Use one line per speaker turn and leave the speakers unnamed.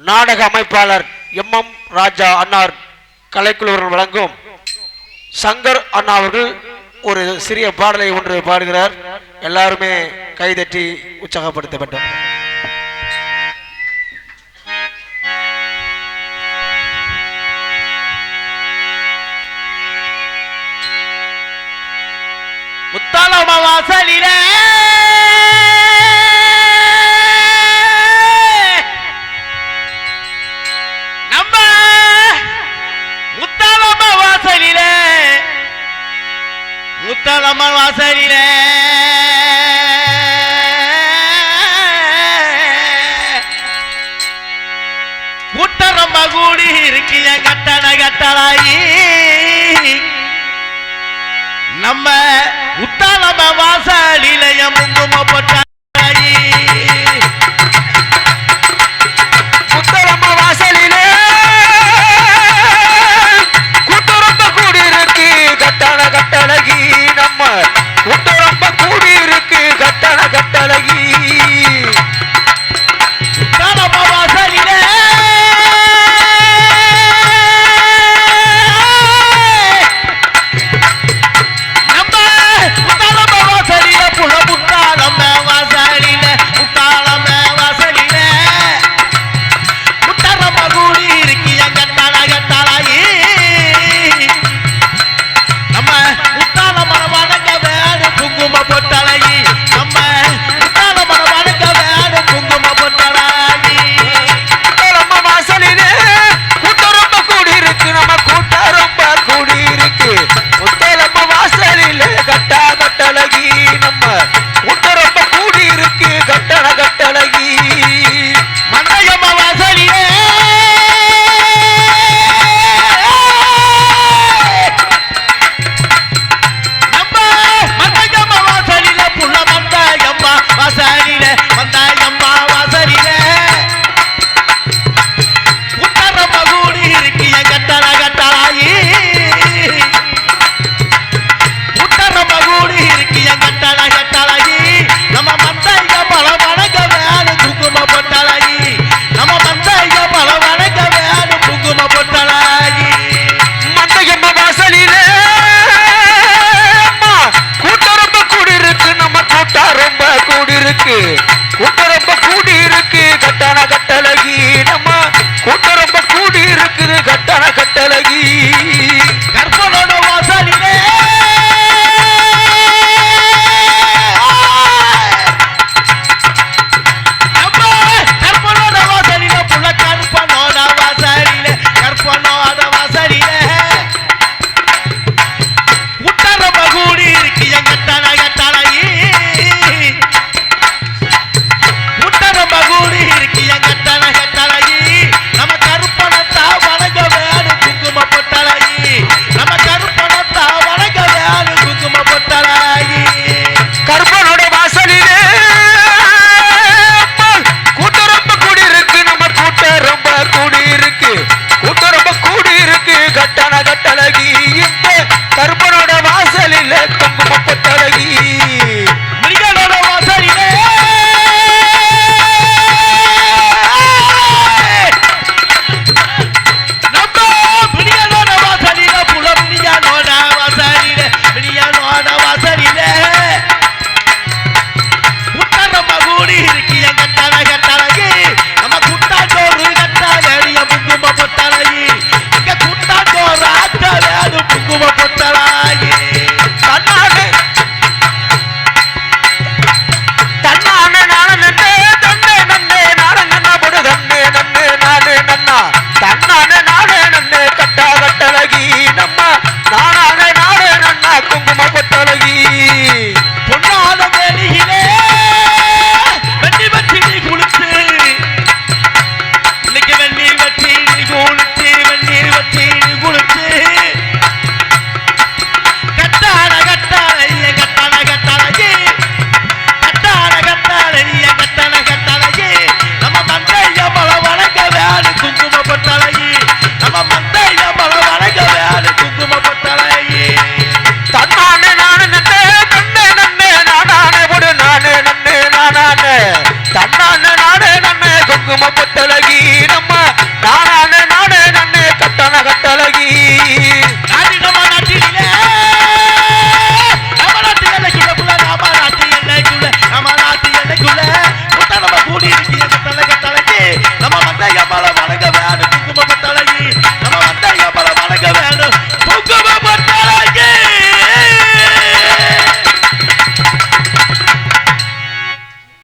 நாடக அமைப்பாளர் M M ராஜா அன்னார் கலைக்குழுவர்கள் வழங்கும் சங்கர் அண்ணா அவர்கள் ஒரு சிறிய பாடலை ஒன்று பாடுகிறார். எல்லாருமே கைதட்டி உற்சாகப்படுத்த வேண்டும்
முத்தாளம வாசலிலே முத்தலம்மன் வாசலிலே. கூட்டரம்ப கூடி இருக்கிய கட்டண கட்டளாயி. நம்ம உத்தாளம வாசலிலைய முங்கும போட்ட